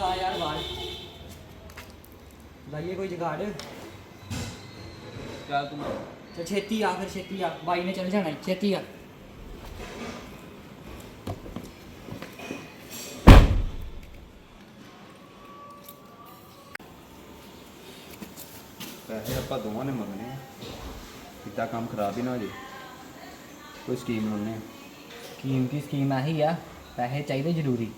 ਲਾ ਯਾਰ ਬਾਹਰ। ਲਾਈਏ ਕੋਈ ਜਗਾੜ। ਚੱਲ ਤੂੰ ਤੇ ਛੇਤੀ ਆ ਫਿਰ ਛੇਤੀ ਆ। ਬਾਈ ਨੇ ਚੱਲ ਜਾਣਾ ਛੇਤੀ ਆ। ਪੈਸੇ ਆਪਾਂ ਦੋਵਾਂ ਨੇ ਮੰਗਣੇ ਆ। ਕਿਤਾ ਕੰਮ ਖਰਾਬ ਹੀ ਨਾ ਹੋ ਜੇ। ਕੋਈ ਸਕੀਮ ਲਾਉਣੇ ਆ। ਸਕੀਮ ਕੀ ਸਕੀਮ ਆਹੀ ਆ ਪੈਸੇ ਚਾਹੀਦੇ ਜ਼ਰੂਰੀ।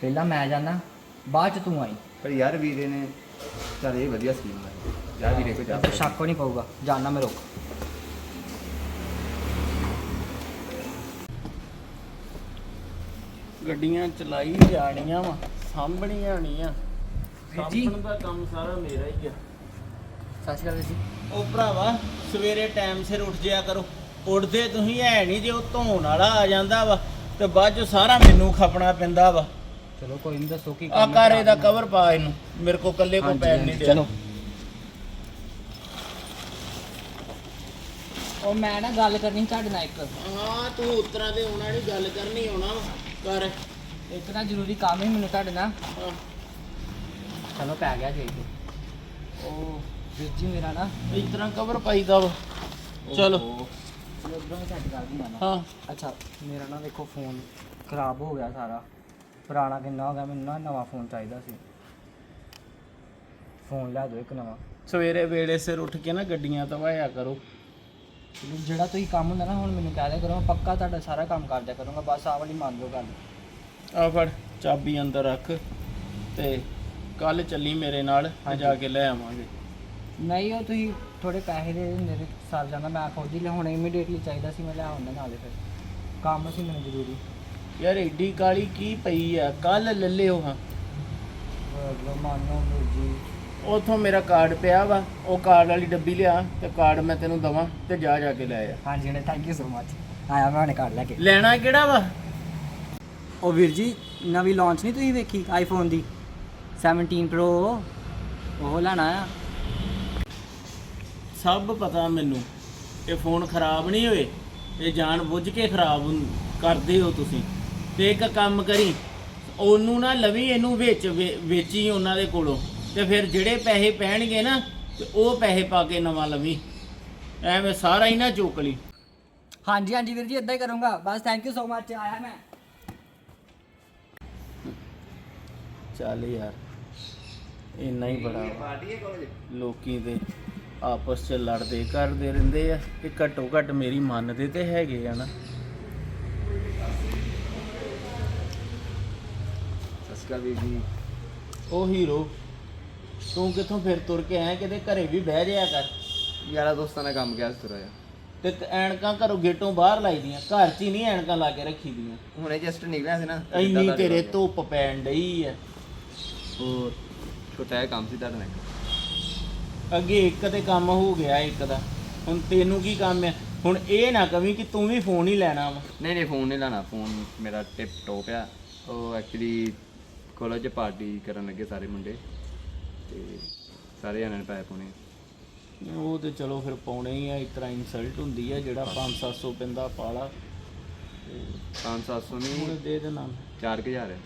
ਪਹਿਲਾਂ ਮੈਂ ਜਾਣਾ ਬਾਅਦ ਚ ਤੂੰ ਆਈ। ਪਰ ਯਾਰ ਵੀਰੇ ਨੇ ਚੱਲ ਇਹ ਵਧੀਆ ਸਕੀਮ ਲਾਈ ਜਾ ਵੀਰੇ ਕੋ ਜਾ ਸ਼ੱਕ ਨਹੀਂ ਪਊਗਾ। ਜਾਣਾ ਮੈਂ ਰੁਕ। ਗੱਡੀਆਂ ਚਲਾਈ ਜਾਣੀਆਂ ਵਾ ਸਾਂਭਣੀਆਂ ਨਹੀਂ ਆ ਵੀਰ ਜੀ। ਸਾਂਭਣ ਦਾ ਕੰਮ ਸਾਰਾ ਮੇਰਾ ਹੀ ਆ। ਸਤਿ ਸ਼੍ਰੀ ਅਕਾਲ ਜੀ। ਉਹ ਭਰਾਵਾ ਸਵੇਰੇ ਟਾਈਮ ਸਿਰ ਉੱਠ ਜਿਆ ਕਰੋ। ਉੱਠਦੇ ਤੁਸੀਂ ਹੈ ਨਹੀਂ ਜੇ ਉਹ ਧੋਣ ਵਾਲਾ ਆ ਜਾਂਦਾ ਵਾ ਤੇ ਬਾਅਦ ਚ ਸਾਰਾ ਮੈਨੂੰ ਖਪਣਾ ਪੈਂਦਾ ਵਾ। ਚਲੋ ਕੋਈ ਨਹੀਂ ਦੱਸੋ ਕੀ ਆ ਕਾਰੇ ਦਾ ਕਰਾ ਕਵਰ ਪਾ ਇਹਨੂੰ ਮੇਰੇ ਕੋ ਕੱਲੇ ਕੋ ਪੈਣ ਨਹੀਂ ਦੇ ਚਲੋ। ਉਹ ਮੈਂ ਨਾ ਗੱਲ ਕਰਨੀ ਤੁਹਾਡੇ ਨਾਲ ਇੱਕ। ਹਾਂ ਤੂੰ ਉਤਰਾ ਦੇ ਆਉਣਾ ਨਹੀਂ ਗੱਲ ਕਰਨੀ ਆਉਣਾ ਵਾ ਕਰ। ਇੱਕ ਨਾ ਜ਼ਰੂਰੀ ਕੰਮ ਹੀ ਮੈਨੂੰ ਤੁਹਾਡੇ ਨਾਲ। ਹਾਂ। ਚਲੋ ਪੈ ਗਿਆ ਜੀ। ਉਹ ਵੀਰ ਜੀ ਮੇਰਾ ਨਾ ਇਸ ਤਰ੍ਹਾਂ ਕਵਰ ਪਾਈਦਾ ਵਾ। ਚਲੋ। ਚਲੋ ਉਧਰੋਂ ਹੀ ਗੱਲ ਨਹੀਂ ਹਾਂ। ਅੱਛਾ ਮੇਰਾ ਨਾ ਦੇਖੋ ਫੋਨ ਖਰਾਬ ਹੋ ਗਿਆ ਸਾਰਾ। ਪੁਰਾਣਾ ਕਿੰਨਾ ਹੋ ਗਿਆ ਮੈਨੂੰ ਨਾ ਨਵਾਂ ਫੋਨ ਚਾਹੀਦਾ ਸੀ। ਫੋਨ ਲਿਆ ਦਿਓ ਇੱਕ ਨਵਾਂ। ਸਵੇਰੇ ਵੇਲੇ ਸਿਰ ਉੱਠ ਕੇ ਨਾ ਗੱਡੀਆਂ ਤਵਾਇਆ ਕਰੋ। ਜਿਹੜਾ ਤੁਸੀਂ ਕੰਮ ਹੁੰਦਾ ਨਾ ਹੁਣ ਮੈਨੂੰ ਕਹਿ ਦਿਆ ਕਰੋ ਮੈਂ ਪੱਕਾ ਤੁਹਾਡਾ ਸਾਰਾ ਕੰਮ ਕਰ ਦਿਆ ਕਰੂੰਗਾ ਬਸ ਆਹ ਵਾਲੀ ਮੰਨ ਲਓ ਗੱਲ। ਆ ਫੜ ਚਾਬੀ ਅੰਦਰ ਰੱਖ ਤੇ ਕੱਲ ਚੱਲੀ ਮੇਰੇ ਨਾਲ ਤੇ। ਜਾ ਕੇ ਲੈ ਆਵਾਂਗੇ। ਨਹੀਂ ਉਹ ਤੁਸੀਂ ਥੋੜੇ ਪੈਸੇ ਦੇ ਦਿੰਦੇ ਤੇ ਸਰ ਜਾਂਦਾ ਮੈਂ ਖੁਦ ਹੀ ਲਿਆਉਣਾ ਇਮੀਡੀਏਟਲੀ ਚਾਹੀਦਾ ਸੀ ਮੈਂ ਲਿਆਉਂਦਾ ਨਾਲੇ ਫਿਰ। ਕੰਮ ਸੀ ਮੈਨੂੰ ਜ਼ਰੂਰੀ। ਯਾਰ ਏਡੀ ਕਾਲੀ ਕੀ ਪਈ ਆ? ਕੱਲ ਲੱਲਿਓ ਹਾਂ। ਲੋ ਮਾਨੋ ਵੀਰ ਜੀ ਉਥੋਂ ਮੇਰਾ ਕਾਰਡ ਪਿਆ ਵਾ ਉਹ ਕਾਰਡ ਵਾਲੀ ਡੱਬੀ ਲਿਆ ਤੇ ਕਾਰਡ ਮੈਂ ਤੈਨੂੰ ਦਵਾਂ ਤੇ ਜਾ ਜਾ ਕੇ ਲੈ ਆ। ਹਾਂਜੀ ਨੇ ਥੈਂਕ ਯੂ ਸੋ ਮਚ ਆਇਆ ਮੈਂ ਹੁਣੇ ਕਾਰਡ ਲੈ ਕੇ। ਲੈਣਾ ਕਿਹੜਾ ਵਾ? ਉਹ ਵੀਰ ਜੀ ਨਵੀਂ ਲਾਂਚ ਨਹੀਂ ਤੁਸੀਂ ਵੇਖੀ ਆਈਫੋਨ ਦੀ? 17 Pro ਉਹ ਲੈਣਾ ਆ। ਸਭ ਪਤਾ ਮੈਨੂੰ। ਇਹ ਫੋਨ ਖਰਾਬ ਨਹੀਂ ਹੋਏ ਇਹ ਜਾਣ ਬੁੱਝ ਕੇ ਖਰਾਬ ਹੁੰ- ਕਰਦੇ ਹੋ ਤੁਸੀਂ। ਤੇ ਇੱਕ ਕੰਮ ਕਰੀ ਉਹਨੂੰ ਨਾ ਲਵੀ ਇਹਨੂੰ ਵਿੱਚ ਵੇਚੀ ਉਹਨਾਂ ਦੇ ਕੋਲੋਂ। ਤੇ ਫਿਰ ਜਿਹੜੇ ਪੈਸੇ ਪੈਣਗੇ ਨਾ ਤੇ ਉਹ ਪੈਸੇ ਪਾ ਕੇ ਨਵਾਂ ਲਵੀ। ਐਵੇਂ ਸਾਰਾ ਹੀ ਨਾ ਚੁੱਕ ਲਈ। ਹਾਂਜੀ ਹਾਂਜੀ ਵੀਰ ਜੀ ਇਦਾਂ ਹੀ ਕਰੂੰਗਾ। ਬਸ ਥੈਂਕ ਯੂ ਸੋ ਮਚ ਆਇਆ ਮੈਂ। ਚੱਲ ਯਾਰ ਇੰਨਾ ਹੀ ਬੜਾ ਵਾ। ਲੋਕੀ ਤੇ ਆਪਸ 'ਚ ਲੜਦੇ ਕਰਦੇ ਰਹਿੰਦੇ ਆ ਕਿ ਘੱਟੋ ਘੱਟ ਮੇਰੀ ਮੰਨਦੇ ਤੇ ਹੈਗੇ ਆ ਨਾ। ਵੀਰ ਜੀ ਉਹ ਹੀਰੋ ਤੂੰ ਕਿੱਥੋਂ ਫਿਰ ਤੁਰ ਕੇ ਆਇਆ? ਕਿਤੇ ਘਰੇ ਵੀ ਬਹਿ ਜਾਇਆ ਕਰ। ਯਾਰਾ ਦੋਸਤਾਂ ਨਾਲ ਕੰਮ ਗਿਆ ਸੀ ਤੁਰਾ ਜਾ ਤੇ ਕ- ਐਨਕਾਂ ਘਰੋਂ ਗੇਟੋਂ ਬਾਹਰ ਲਾਈ ਦੀਆਂ। ਘਰ 'ਚ ਹੀ ਨਹੀਂ ਐਨਕਾਂ ਲਾ ਕੇ ਰੱਖੀ ਦੀਆਂ। ਹੁਣੇ ਜਸਟ ਨਿਕਲਿਆ ਸੀ ਨਾ ਇੰਨੀ ਤੇਰੇ ਧੁੱਪ ਪੈਣ ਡਈ ਆ। ਹੋਰ ਛੋਟਾ ਜਿਹਾ ਕੰਮ ਸੀ ਤੁਹਾਡੇ ਨਾਲ। ਅੱਗੇ ਇੱਕ ਤੇ ਕੰਮ ਹੋ ਗਿਆ ਇੱਕ ਦਾ। ਹੁਣ ਤੈਨੂੰ ਕੀ ਕੰਮ ਆ? ਹੁਣ ਇਹ ਨਾ ਕਵੀ ਕਿ ਤੂੰ ਵੀ ਫੋਨ ਹੀ ਲੈਣਾ ਵਾ। ਨਹੀਂ ਨਹੀਂ ਫੋਨ ਨਹੀਂ ਲੈਣਾ। ਫੋਨ ਮੇਰਾ ਟਿਪ ਟੋਪ ਆ। ਉਹ ਐਕਚੁਅਲੀ ਕਾਲਜ 'ਚ ਪਾਰਟੀ ਕਰਨ ਲੱਗੇ ਸਾਰੇ ਮੁੰਡੇ ਤੇ ਸਾਰੇ ਜਣਿਆਂ ਨੇ ਪੈਸੇ ਪਾਉਣੇ ਉਹ ਤੇ ਚਲੋ ਫਿਰ ਪਾਉਣੇ ਹੀ ਆ ਇਸ ਤਰ੍ਹਾਂ ਇਨਸਲਟ ਹੁੰਦੀ ਆ ਜਿਹੜਾ 5-700 ਪੈਂਦਾ ਪਾਲਾ। 5-700 ਹੁਣ ਨਹੀਂ ਦੇ ਦੇਣਾ। 4000 ਹੈ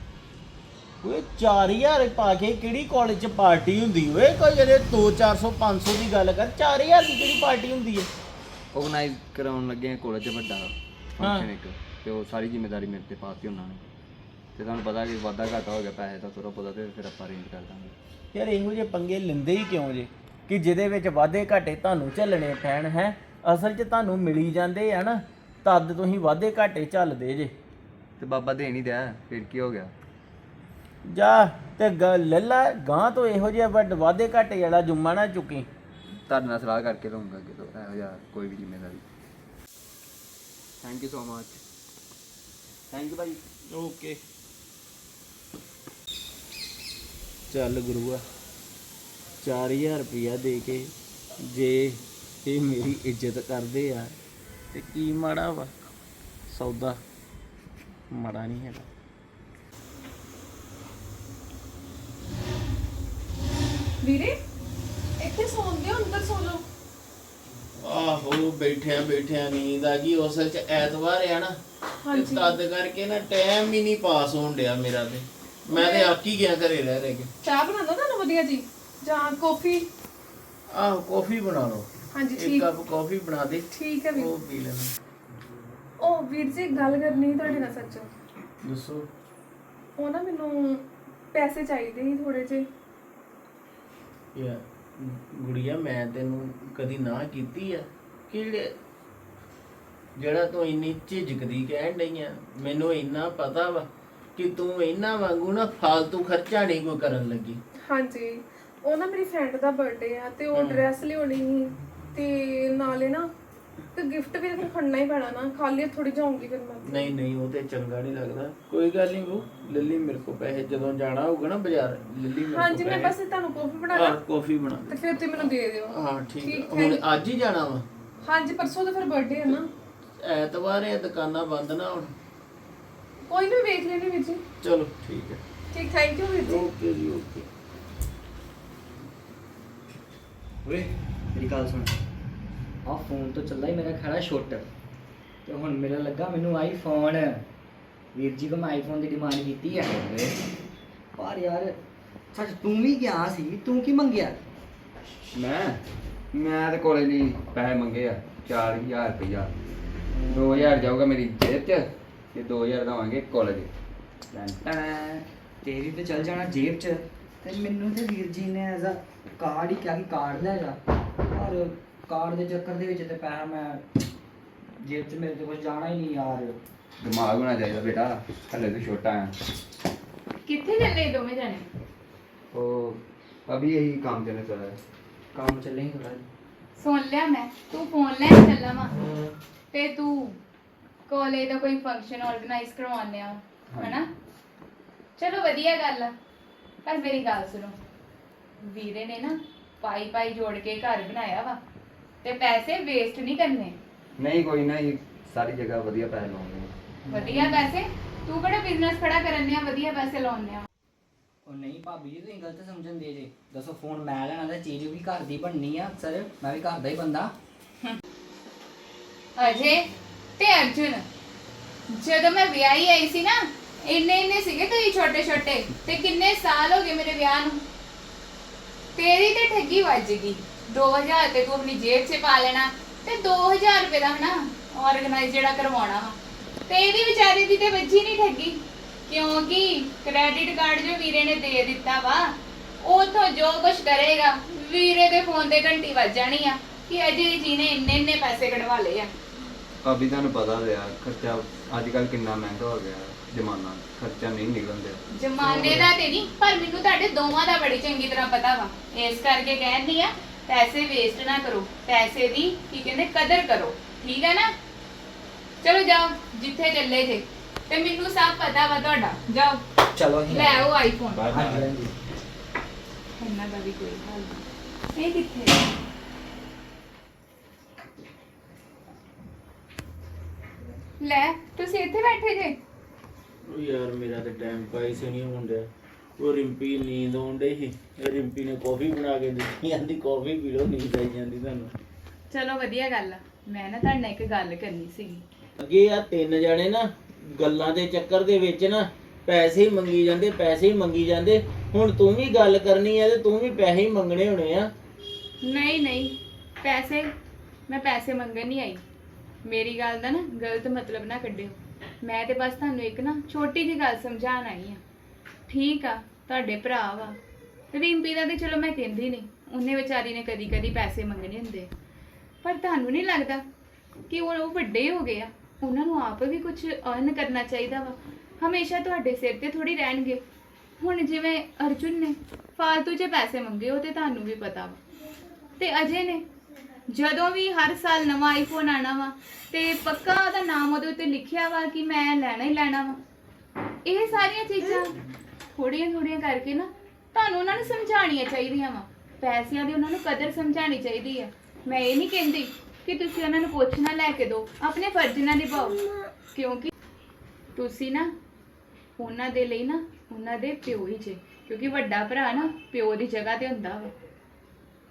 ਓਏ 4000 ਪਾ ਕੇ ਕਿਹੜੀ ਕਾਲਜ ਚ ਪਾਰਟੀ ਹੁੰਦੀ? ਓਏ ਕੋਈ ਜਿਹੜੇ 2 400 500 ਦੀ ਗੱਲ ਕਰ 4000 ਦੀ ਕਿਹੜੀ ਪਾਰਟੀ ਹੁੰਦੀ ਹੈ ਆਰਗੇਨਾਈਜ਼ ਕਰਾਉਣ ਲੱਗੇ ਕਾਲਜ 'ਚ ਵੱਡਾ ਫੰਕਸ਼ਨ ਇੱਕ ਤੇ ਉਹ ਸਾਰੀ ਜ਼ਿੰਮੇਵਾਰੀ ਮੇਰੇ ਤੇ ਪਾਤੀ ਉਹਨਾਂ ਨੇ। ਤੇ ਤੁਹਾਨੂੰ ਪਤਾ ਕਿ ਵਾਧਾ ਘਾਟਾ ਹੋ ਗਿਆ ਪੈਸੇ ਦਾ ਥੋੜਾ ਬਹੁਤਾ ਤੇ ਫਿਰ ਆਪਾਂ ਅਰੇਂਜ ਕਰ ਦਾਂਗੇ। ਯਾਰ ਇਹੋ ਜਿਹੇ ਪੰਗੇ ਲੈਂਦੇ ਹੀ ਕਿਉਂ ਜੇ? ਕਿ ਜਿਹਦੇ ਵਿੱਚ ਵਾਧੇ ਘਾਟੇ ਤੁਹਾਨੂੰ ਝੱਲਣੇ ਪੈਣ ਹੈ? ਅਸਲ 'ਚ ਤੁਹਾਨੂੰ ਮਿਲੀ ਜਾਂਦੇ ਆ ਨਾ ਤਦ ਤੁਸੀਂ ਵਾਧੇ ਘਾਟੇ ਝੱਲਦੇ ਜੇ। ਤੇ ਬਾਬਾ ਦੇ ਨਹੀਂ ਦਿਆ ਫਿਰ ਕੀ ਹੋ ਗਿਆ? ਜਾ ਤੇ ਗ- ਲੱਲਾ ਗਾਂ ਤੋਂ ਇਹੋ ਜਿਹੇ ਵੱਡ ਵਾਧੇ ਘਾਟੇ ਵਾਲਾ ਜੁੰਮਾ ਨਾ ਚੁੱਕੀ। ਤੁਹਾਡੇ ਨਾਲ ਸਲਾਹ ਕਰਕੇ ਲਵਾਂਗਾ ਅੱਗੇ ਤੋਂ ਇਹੋ ਜਿਹਾ ਕੋਈ ਵੀ ਜ਼ਿੰਮੇਵਾਰੀ। Thank you so much thank you Bhai. Okay ਚੱਲ ਗੁਰੂਆ 4000 ਰੁਪਇਆ ਦੇ ਕੇ ਜੇ ਇਹ ਮੇਰੀ ਇੱਜ਼ਤ ਕਰਦੇ ਆ ਤੇ ਕੀ ਮਾੜਾ ਵਾ? ਸੌਦਾ ਮਾੜਾ ਨਹੀਂ ਹੈਗਾ। ਵੀਰੇ ਇੱਥੇ ਸੌਂਦੇ ਹੋ ਅੰਦਰ ਸੌ ਲਓ ਆਹੋ ਬੈਠਿਆਂ ਬੈਠਿਆਂ ਨੀਂਦ ਆ ਗਈ ਅਸਲ ਚ ਐਤਵਾਰ ਆ ਨਾ ਤੇ ਹਾਂਜੀ। ਤਦ ਕਰਕੇ ਨਾ ਟਾਈਮ ਹੀ ਨਹੀਂ ਪਾਸ ਹੋਣ ਡਿਆ ਮੇਰਾ ਤੇ। ਮੈਂ ਤੇ ਆਕੀ ਗਿਆ ਘਰੇ ਰਹਿ ਰਹਿ ਕੇ। ਚਾਹ ਬਣਾ ਦੋ ਤੁਹਾਨੂੰ ਵਧੀਆ ਜੀ ਜਾਂ ਕੌਫੀ? ਆਹ ਕਾਫੀ ਬਣਾ ਲਓ। ਹਾਂਜੀ ਇੱਕ ਠੀਕ। ਕੱਪ ਕਾਫੀ ਬਣਾ ਦੇ। ਠੀਕ ਹੈ ਵੀਰ ਉਹ ਪੀ ਲੈਣਾ। ਉਹ ਵੀਰ ਜੀ ਗੱਲ ਕਰਨੀ ਸੀ ਤੁਹਾਡੇ ਨਾਲ ਸੱਚ। ਦੱਸੋ। ਉਹ ਨਾ ਮੈਨੂੰ ਪੈਸੇ ਚਾਹੀਦੇ ਸੀ ਥੋੜੇ ਜਿਹੇ। ਯਾ ਗੁੜੀਆ ਮੈਂ ਤੈਨੂੰ ਕਦੀ ਨਾ ਕੀਤੀ ਆ। ਕਿਹੜੇ? ਜਿਹੜਾ ਤੂੰ ਇੰਨੀ ਝਿਜਕਦੀ ਕਹਿਣ ਡਈ ਆ ਮੈਨੂੰ ਇੰਨਾ ਪਤਾ ਵਾ। ਕਿ ਤੂੰ ਇੰਨਾ ਵਾਂਗੂ ਨਾ ਫालतू ਖਰਚਾ ਨਹੀਂ ਕੋਈ ਕਰਨ ਲੱਗੀ। ਹਾਂਜੀ। ਉਹ ਨਾ ਮੇਰੀ ਫਰੈਂਡ ਦਾ ਬਰਥਡੇ ਆ ਤੇ ਉਹ ਡਰੈਸ ਲਿਆਉਣੀ ਸੀ ਤੇ ਨਾਲੇ ਨਾ ਤੇ ਗਿਫਟ ਵੀ ਫਿਰ ਖੜਨਾ ਹੀ ਪੈਣਾ ਨਾ ਖਾਲੀ ਥੋੜੀ ਜਾਊਂਗੀ ਫਿਰ ਮੈਂ। ਨਹੀਂ ਨਹੀਂ ਉਹ ਤੇ ਚੰਗਾ ਨਹੀਂ ਲੱਗਦਾ। ਕੋਈ ਗੱਲ ਨਹੀਂ ਉਹ ਲੱਲੀ ਮੇਰੇ ਕੋ ਪੈਸੇ ਜਦੋਂ ਜਾਣਾ ਹੋਊਗਾ ਨਾ ਬਾਜ਼ਾਰ ਲੱਲੀ ਮੇਰੇ ਹਾਂਜੀ ਮੈਂ ਬਸ ਤੁਹਾਨੂੰ ਕੌਫੀ ਬਣਾ ਕੋਲ ਕਾਫੀ ਬਣਾ ਦੇ ਤੇ ਫਿਰ ਤੁਸੀਂ ਮੈਨੂੰ ਦੇ ਦਿਓ। ਹਾਂ ਠੀਕ। ਹੁਣ ਅੱਜ ਹੀ ਜਾਣਾ ਵਾ? ਹਾਂਜੀ ਪਰਸੋਂ ਤਾਂ ਫਿਰ ਬਰਥਡੇ ਹੈ ਨਾ। ਐਤਵਾਰ ਇਹ ਦੁਕਾਨਾਂ ਬੰਦ ਨਾ ਹੁਣ। ਕੋਈ ਨਾ ਵੇਖ ਲੈਣੇ ਵੀਰ ਜੀ। ਚਲੋ ਠੀਕ ਹੈ। ਠੀਕ ਥੈਂਕ ਯੂ ਵੀਰ ਜੀ। ਓਕੇ ਜੀ ਓਕੇ। ਓਏ ਮੇਰੀ ਗੱਲ ਸੁਣ। ਆ ਫੋਨ ਤੋਂ ਚੱਲਦਾ ਹੀ ਮੇਰਾ ਖੜਾ ਛੁੱਟ। ਤੇ ਹੁਣ ਮੇਰਾ ਲੱਗਾ ਮੈਨੂੰ ਆਈਫੋਨ ਵੀਰ ਜੀ ਕੋ ਮੈਂ ਆਈਫੋਨ ਦੀ ਡਿਮਾਂਡ ਕੀਤੀ ਹੈ ਪਰ ਯਾਰ ਸੱਚ ਤੂੰ ਵੀ ਗਿਆ ਸੀ ਤੂੰ ਕੀ ਮੰਗਿਆ? ਮੈਂ? ਮੈਂ ਤੇ ਕੋਲੇ ਲਈ ਪੈਸੇ ਮੰਗੇ ਆ 4000 ਰੁਪਇਆ 2000 ਜਾਊਗਾ ਮੇਰੀ ਜੇਬ 'ਚ। ਤੇ 2000 ਦਵਾਂਗੇ ਕਾਲਜ ਤੇਰੀ ਤੇ ਚੱਲ ਜਾਣਾ ਜੇਬ 'ਚ। ਤੇ ਮੈਨੂੰ ਤੇ ਵੀਰ ਜੀ ਨੇ ਐਜ਼ ਅ ਕਾਰਡ ਹੀ ਕਿਹਾ ਕਿ ਕਾਰਡ ਲੈ ਜਾ। ਪਰ ਕਾਰਡ ਦੇ ਚੱਕਰ ਦੇ ਵਿੱਚ ਤੇ ਪੈਸਾ ਮੈਂ ਜੇਬ 'ਚ ਮੇਰੇ ਤੇ ਕੁਝ ਜਾਣਾ ਹੀ ਨਹੀਂ ਯਾਰ। ਦਿਮਾਗ ਹੋਣਾ ਚਾਹੀਦਾ ਬੇਟਾ ਹਲੇ ਤੂੰ ਛੋਟਾ ਆ। ਕਿੱਥੇ ਚੱਲੇ ਦੋਵੇਂ ਜਾਣੇ? ਉਹ ਅਭੀ ਇਹੀ ਕੰਮ ਚੱਲੇ ਚਲਾ ਹੈ। ਕੰਮ ਚੱਲੇ ਹੀ ਥੋੜਾ ਸੁਣ ਲਿਆ ਮੈਂ ਤੂੰ ਫੋਨ ਲੈਣ ਚੱਲਾ ਵਾ। ਤੇ ਤੂੰ ਕਾਲਜ ਦਾ ਕੋਈ ਫੰਕਸ਼ਨ ਆਰਗੇਨਾਈਜ਼ ਕਰਵਾਉਂਦੇ ਆ ਹਨਾ? ਚਲੋ ਵਧੀਆ ਗੱਲ ਆ। ਪਰ ਮੇਰੀ ਗੱਲ ਸੁਣੋ ਵੀਰੇ ਨੇ ਨਾ ਪਾਈ ਪਾਈ ਜੋੜ ਕੇ ਘਰ ਬਣਾਇਆ ਵਾ ਤੇ ਪੈਸੇ ਵੇਸਟ ਨਹੀਂ ਕਰਨੇ? ਨਹੀਂ ਕੋਈ ਨਹੀਂ ਸਾਰੀ ਜਗ੍ਹਾ ਵਧੀਆ ਪੈਸੇ ਲਾਉਂਦੇ ਆ ਵਧੀਆ ਪੈਸੇ? ਤੂੰ ਕਿਹੜਾ ਬਿਜ਼ਨਸ ਖੜਾ ਕਰਨ ਆ ਵਧੀਆ ਪੈਸੇ ਲਾਉਂਦੇ ਆ ਉਹ ਨਹੀਂ ਭਾਬੀ ਜੀ ਤੁਸੀਂ ਗਲਤ ਸਮਝਣ ਦੇ ਜੇ। ਦੱਸੋ ਫੋਨ ਮੈਂ ਲੈਣਾ ਤੇ ਚੀਜ਼ ਵੀ ਘਰ ਦੀ ਬਣਨੀ ਆ ਅਕਸਰ। ਮੈਂ ਵੀ ਘਰ ਦਾ ਹੀ ਬੰਦਾ। ਅਜੇ ਤੇ ਅਰਜੁਨ, ਜਦੋਂ ਮੈਂ ਵਿਆਹੀ ਆਈ ਸੀ ਨਾ, ਇੰਨੇ ਇੰਨੇ ਸੀਗੇ ਤੁਸੀਂ ਛੋਟੇ ਛੋਟੇ, ਤੇ ਕਿੰਨੇ ਸਾਲ ਹੋ ਗਏ ਮੇਰੇ ਵਿਆਹ ਨੂੰ? ਤੇਰੀ ਤੇ ਠੱਗੀ ਵੱਜ ਗਈ। 2000 ਤੇ ਤੂੰ ਆਪਣੀ ਜੇਬ 'ਚ ਪਾ ਲੈਣਾ, ਤੇ 2000 ਰੁਪਏ ਦਾ ਹਨਾ ਆਰਗੇਨਾਈਜ਼ ਜਿਹੜਾ ਕਰਵਾਉਣਾ ਵਾ। ਤੇ ਇਹਦੀ ਵਿਚਾਰੀ ਦੀ ਤੇ ਵੱਜੀ ਨਹੀਂ ਠੱਗੀ। ਕਿਉਂਕਿ ਕ੍ਰੈਡਿਟ ਕਾਰਡ ਜੋ ਵੀਰੇ ਨੇ ਦੇ ਦਿੱਤਾ ਵਾ, ਉਥੋਂ ਜੋ ਕੁਝ ਕਰੇਗਾ, ਵੀਰੇ ਦੇ ਫੋਨ ਤੇ ਘੰਟੀ ਵੱਜ ਜਾਣੀ ਆ ਕਿ ਅਜੇ ਜੀ ਨੇ ਇੰਨੇ ਇੰਨੇ ਪੈਸੇ ਕਢਵਾ ਲਏ ਆ। ਅਭੀ ਤੁਹਾਨੂੰ ਪਤਾ ਤੇ ਆ ਖਰਚਾ ਅੱਜ ਕੱਲ ਕਿੰਨਾ ਮਹਿੰਗਾ ਹੋ ਗਿਆ ਜ਼ਮਾਨਾ ਖਰਚਾ ਨਹੀਂ ਨਿਕਲਣ ਦਿਆ। ਜਮਾਨੇ ਦਾ ਤੇ ਨਹੀਂ ਪਰ ਮੈਨੂੰ ਤੁਹਾਡੇ ਦੋਵਾਂ ਦਾ ਬੜੀ ਚੰਗੀ ਤਰ੍ਹਾਂ ਪਤਾ ਵਾ। ਇਸ ਕਰਕੇ ਕਹਿੰਦੀ ਆ ਪੈਸੇ ਵੇਸਟ ਨਾ ਕਰੋ ਪੈਸੇ ਦੀ ਕੀ ਕਹਿੰਦੇ ਕਦਰ ਕਰੋ। ਠੀਕ ਹੈ ਨਾ? ਚਲੋ ਜਾਓ ਜਿੱਥੇ ਚੱਲੇ ਜੇ। ਤੇ ਮੈਨੂੰ ਸਭ ਪਤਾ ਵਾ ਤੁਹਾਡਾ। ਜਾਓ। ਚਲੋ ਅਸੀਂ ਲੈ ਆਓ ਆਈਫੋਨ ਹਾਂਜੀ ਹਾਂਜੀ। ਇਹਨਾਂ ਦਾ ਵੀ ਕੋਈ ਹਾਲ ਨਹੀਂ। ਇਹ ਕਿੱਥੇ ਹੈ? ਲੈ ਤੁਸੀਂ ਇੱਥੇ ਬੈਠੇ ਜੇ। ਉਹ ਯਾਰ ਮੇਰਾ ਤੇ ਟਾਈਮ ਪਾਸ ਹੀ ਨਹੀਂ ਹੁੰਦਿਆ ਉਹ ਰਿੰਪੀ ਨੀਂਦ ਆਉਂਦੇ ਸੀ। ਇਹ ਰਿੰਪੀ ਨੇ ਕਾਫੀ ਬਣਾ ਕੇ ਦਿੱਤੀ। ਆਂਦੀ ਕਾਫੀ ਪੀ ਲਓ ਨੀਂਦ ਆਈ ਜਾਂਦੀ ਤੁਹਾਨੂੰ। ਚਲੋ ਵਧੀਆ ਗੱਲ ਆ। ਮੈਂ ਨਾ ਤੁਹਾਡੇ ਨਾਲ ਇੱਕ ਗੱਲ ਕਰਨੀ ਸੀਗੀ ਅੱਗੇ ਆ ਤਿੰਨ ਜਣੇ ਨਾ ਗੱਲਾਂ ਦੇ ਚੱਕਰ ਦੇ ਵਿੱਚ ਨਾ ਪੈਸੇ ਹੀ ਮੰਗੀ ਜਾਂਦੇ ਪੈਸੇ ਹੀ ਮੰਗੀ ਜਾਂਦੇ। ਹੁਣ ਤੂੰ ਵੀ ਗੱਲ ਕਰਨੀ ਹੈ ਤੇ ਤੂੰ ਵੀ ਪੈਸੇ ਹੀ ਮੰਗਣੇ ਹੋਣੇ ਆ। ਨਹੀਂ ਨਹੀਂ। ਪੈਸੇ ਮੈਂ ਪੈਸੇ ਮੰਗਣ ਨਹੀਂ ਆਈ। ਮੇਰੀ ਗੱਲ ਦਾ ਨਾ ਗਲਤ ਮਤਲਬ ਨਾ ਕੱਢਿਓ। ਮੈਂ ਤੇ ਬਸ ਤੁਹਾਨੂੰ ਇੱਕ ਨਾ ਛੋਟੀ ਜਿਹੀ ਗੱਲ ਸਮਝਾਉਣ ਆਈ ਆ ਠੀਕ ਆ, ਤੁਹਾਡੇ ਭਰਾ ਵਾ। ਰਿੰਪੀ ਦਾ ਤੇ ਚਲੋ ਮੈਂ ਕਹਿੰਦੀ ਨਹੀਂ ਉਹਨੇ ਵਿਚਾਰੀ ਨੇ ਕਦੀ ਕਦੀ ਪੈਸੇ ਮੰਗਣੇ ਹੁੰਦੇ। ਆ। ਪਰ ਤੁਹਾਨੂੰ ਨਹੀਂ ਲੱਗਦਾ ਕਿ ਉਹ ਉਹ ਵੱਡੇ ਹੋ ਗਏ ਆ? ਉਹਨਾਂ ਨੂੰ ਆਪ ਵੀ ਕੁਝ ਅਰਨ ਕਰਨਾ ਚਾਹੀਦਾ ਵਾ। ਹਮੇਸ਼ਾ ਤੁਹਾਡੇ ਸਿਰ ਤੇ ਥੋੜੀ ਰਹਿਣਗੇ। ਹੁਣ ਜਿਵੇਂ ਅਰਜੁਨ ਨੇ ਫਾਲਤੂ 'ਚ ਪੈਸੇ ਮੰਗੇ, ਉਹ ਤੇ ਤੁਹਾਨੂੰ ਵੀ ਪਤਾ ਵਾ। ਤੇ ਅਜੇ ਨੇ ਜਦੋਂ ਵੀ ਹਰ ਸਾਲ ਨਵਾਂ ਆਈਫੋਨ ਆਣਾ ਵਾ, ਤੇ ਪੱਕਾ ਉਹਦਾ ਨਾਮ ਉਹਦੇ ਉੱਤੇ ਲਿਖਿਆ ਵਾ ਕਿ ਮੈਂ ਲੈਣਾ ਹੀ ਲੈਣਾ ਵਾ। ਇਹ ਸਾਰੀਆਂ ਚੀਜ਼ਾਂ ਥੋੜੀਆਂ ਥੋੜੀਆਂ ਕਰਕੇ ਨਾ ਤੁਹਾਨੂੰ ਉਹਨਾਂ ਨੂੰ ਸਮਝਾਉਣੀਆਂ ਚਾਹੀਦੀਆਂ ਵਾ। ਪੈਸਿਆਂ ਦੀ ਉਹਨਾਂ ਨੂੰ ਕਦਰ ਸਮਝਾਉਣੀ ਚਾਹੀਦੀ ਆ। ਮੈਂ ਇਹ ਨਹੀਂ ਕਹਿੰਦੀ ਕਿ ਤੁਸੀਂ ਉਹਨਾਂ ਨੂੰ ਪੁੱਛ ਨਾ ਲੈ ਕੇ ਦਿਓ, ਆਪਣੇ ਫਰਜ਼ ਨਾਲ ਨਿਭਾਓ। ਕਿਉਂਕਿ ਤੁਸੀਂ ਨਾ ਉਹਨਾਂ ਦੇ ਲਈ ਨਾ, ਉਹਨਾਂ ਦੇ ਪਿਓ ਹੀ ਜੇ। ਕਿਉਂਕਿ ਵੱਡਾ ਭਰਾ ਨਾ ਪਿਓ ਦੀ ਜਗ੍ਹਾ ਤੇ ਹੁੰਦਾ ਵਾ।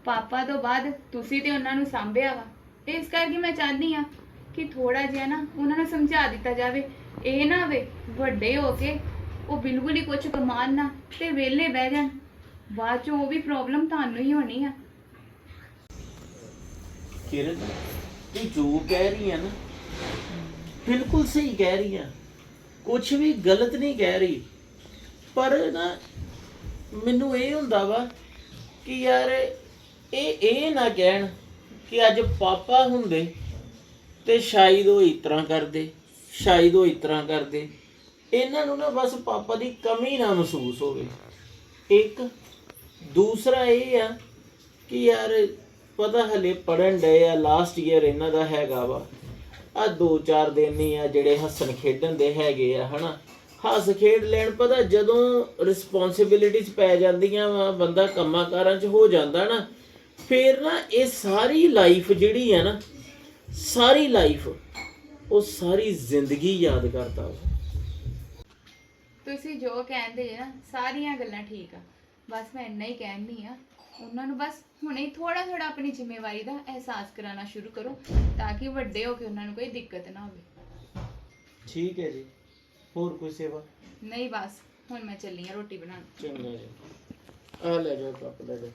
ਪਾਪਾ ਤੋਂ ਬਾਅਦ ਤੁਸੀਂ ਤੇ ਉਹਨਾਂ ਨੂੰ ਸੰਭਿਆ ਵਾ। ਇਸ ਕਰਕੇ ਮੈਂ ਚਾਹੁੰਦੀ ਆ ਕਿ ਥੋੜਾ ਜਿਹਾ ਨਾ ਉਹਨਾਂ ਨੂੰ ਸਮਝਾ ਦਿੱਤਾ ਜਾਵੇ। ਇਹ ਨਾ ਹੋਵੇ ਵੱਡੇ ਹੋ ਕੇ ਉਹ ਬਿਲਕੁਲ ਹੀ ਕੁਝ ਕਮਾਨ ਨਾ ਤੇ ਵਿਹਲੇ ਬਹਿ ਜਾਣ। ਬਾਅਦ ਚੋਂ ਉਹ ਵੀ ਪ੍ਰੋਬਲਮ ਤੁਹਾਨੂੰ ਹੀ ਹੋਣੀ ਆ। ਕਿਰਨ, ਤੂੰ ਜੋ ਕਹਿ ਰਹੀ ਹੈ ਨਾ, ਬਿਲਕੁਲ ਸਹੀ ਕਹਿ ਰਹੀ ਆ। ਕੁਝ ਵੀ ਗਲਤ ਨਹੀਂ ਕਹਿ ਰਹੀ। ਪਰ ਨਾ, ਮੈਨੂੰ ਇਹ ਹੁੰਦਾ ਵਾ ਕਿ ਯਾਰ ਇਹ ਇਹ ਨਾ ਕਹਿਣ ਕਿ ਅੱਜ ਪਾਪਾ ਹੁੰਦੇ ਤੇ ਸ਼ਾਇਦ ਉਹ ਇਸ ਤਰ੍ਹਾਂ ਕਰਦੇ, ਸ਼ਾਇਦ ਉਹ ਇਸ ਤਰ੍ਹਾਂ ਕਰਦੇ। ਇਹਨਾਂ ਨੂੰ ਨਾ ਬਸ ਪਾਪਾ ਦੀ ਕਮੀ ਨਾ ਮਹਿਸੂਸ ਹੋਵੇ। ਇੱਕ, ਦੂਸਰਾ ਇਹ ਆ ਕਿ ਯਾਰ ਪਤਾ ਹਲੇ ਪੜਨ ਡਏ ਆ ਲਾਸਟ ਈਅਰ ਇਹਨਾਂ ਦਾ ਹੈਗਾ ਵਾ। ਆ ਦੋ ਚਾਰ ਦਿਨ ਹੀ ਆ ਜਿਹੜੇ ਹੱਸਣ ਖੇਡਣ ਦੇ ਹੈਗੇ ਆ, ਹਨਾ। ਹੱਸ ਖੇਡ ਲੈਣ ਪਤਾ ਜਦੋਂ ਰਿਸਪੌਂਸਿਬਿਲਿਟੀਜ਼ ਪੈ ਜਾਂਦੀਆਂ ਵਾ, ਬੰਦਾ ਕੰਮਾਂ ਕਾਰਾਂ 'ਚ ਹੋ ਜਾਂਦਾ ਨਾ ਫੇਰ ਨਾ ਇਹ ਸਾਰੀ ਲਾਈਫ ਜਿਹੜੀ ਆ ਨਾ ਸਾਰੀ ਲਾਈਫ ਉਹ ਸਾਰੀ ਜ਼ਿੰਦਗੀ ਯਾਦ ਕਰਦਾ ਵਾ। ਤੁਸੀਂ ਜੋ ਕਹਿੰਦੇ ਜੇ ਨਾ ਸਾਰੀਆਂ ਗੱਲਾਂ ਠੀਕ ਆ। ਬਸ ਮੈਂ ਇੰਨਾ ਹੀ ਕਹਿਣੀ ਆ ਉਹਨਾਂ ਨੂੰ ਬਸ ਹੁਣੇ ਥੋੜਾ ਥੋੜਾ ਆਪਣੀ ਜ਼ਿੰਮੇਵਾਰੀ ਦਾ ਅਹਿਸਾਸ ਕਰਾਉਣਾ ਸ਼ੁਰੂ ਕਰੋ ਤਾਂ ਕਿ ਵੱਡੇ ਹੋ ਕੇ ਉਹਨਾਂ ਨੂੰ ਕੋਈ ਦਿੱਕਤ ਨਾ ਹੋਵੇ। ਠੀਕ ਹੈ ਜੀ। ਹੋਰ ਕੋਈ ਸੇਵਾ? ਨਹੀਂ ਬਸ ਹੁਣ ਮੈਂ ਚੱਲੀ ਆ ਰੋਟੀ ਬਣਾਉਣ। ਚੰਗਾ ਜੀ। ਆ ਲੈ ਜਾਓ ਕੱਪ ਲੈ ਜਾਓ।